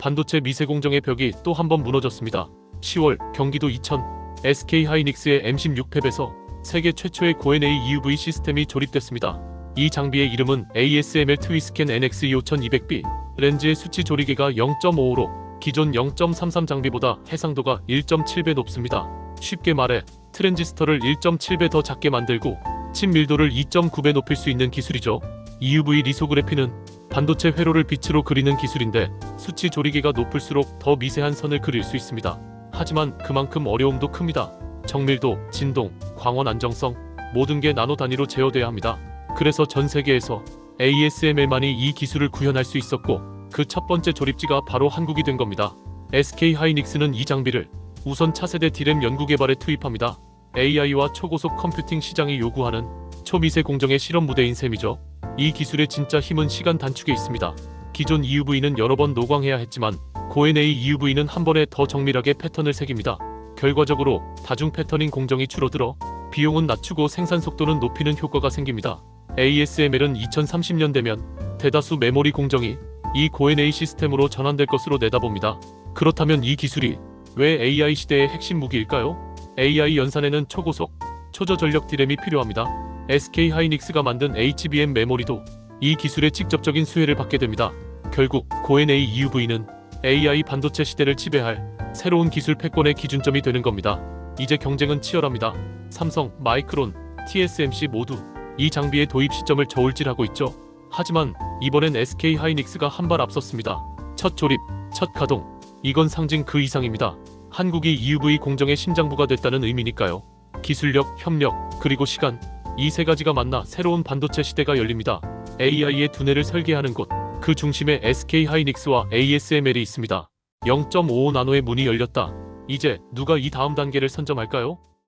반도체 미세 공정의 벽이 또 한 번 무너졌습니다. 10월 경기도 이천 SK 하이닉스의 M16 팹에서 세계 최초의 고NA EUV 시스템이 조립됐습니다. 이 장비의 이름은 ASML 트위스캔 NX5200B 렌즈의 수치 조리개가 0.55로 기존 0.33 장비보다 해상도가 1.7배 높습니다. 쉽게 말해 트랜지스터를 1.7배 더 작게 만들고 친밀도를 2.9배 높일 수 있는 기술이죠. EUV 리소그래피는 반도체 회로를 빛으로 그리는 기술인데 수치 조리개가 높을수록 더 미세한 선을 그릴 수 있습니다. 하지만 그만큼 어려움도 큽니다. 정밀도, 진동, 광원 안정성 모든 게 나노 단위로 제어돼야 합니다. 그래서 전 세계에서 ASML만이 이 기술을 구현할 수 있었고 그 첫 번째 조립지가 바로 한국이 된 겁니다. SK 하이닉스는 이 장비를 우선 차세대 디램 연구 개발에 투입합니다. AI와 초고속 컴퓨팅 시장이 요구하는 초미세 공정의 실험 무대인 셈이죠. 이 기술의 진짜 힘은 시간 단축에 있습니다. 기존 EUV는 여러 번 노광해야 했지만 고NA EUV는 한 번에 더 정밀하게 패턴을 새깁니다. 결과적으로 다중 패턴인 공정이 줄어들어 비용은 낮추고 생산 속도는 높이는 효과가 생깁니다. ASML은 2030년 되면 대다수 메모리 공정이 이 고NA 시스템으로 전환될 것으로 내다봅니다. 그렇다면 이 기술이 왜 AI 시대의 핵심 무기일까요? AI 연산에는 초고속, 초저전력 디램이 필요합니다. SK 하이닉스가 만든 HBM 메모리도 이 기술의 직접적인 수혜를 받게 됩니다. 결국 고NA EUV는 AI 반도체 시대를 지배할 새로운 기술 패권의 기준점이 되는 겁니다. 이제 경쟁은 치열합니다. 삼성, 마이크론, TSMC 모두 이 장비의 도입 시점을 저울질하고 있죠. 하지만 이번엔 SK 하이닉스가 한 발 앞섰습니다. 첫 조립, 첫 가동. 이건 상징 그 이상입니다. 한국이 EUV 공정의 심장부가 됐다는 의미니까요. 기술력, 협력, 그리고 시간. 이 세 가지가 만나 새로운 반도체 시대가 열립니다. AI의 두뇌를 설계하는 곳. 그 중심에 SK 하이닉스와 ASML이 있습니다. 0.55 나노의 문이 열렸다. 이제 누가 이 다음 단계를 선점할까요?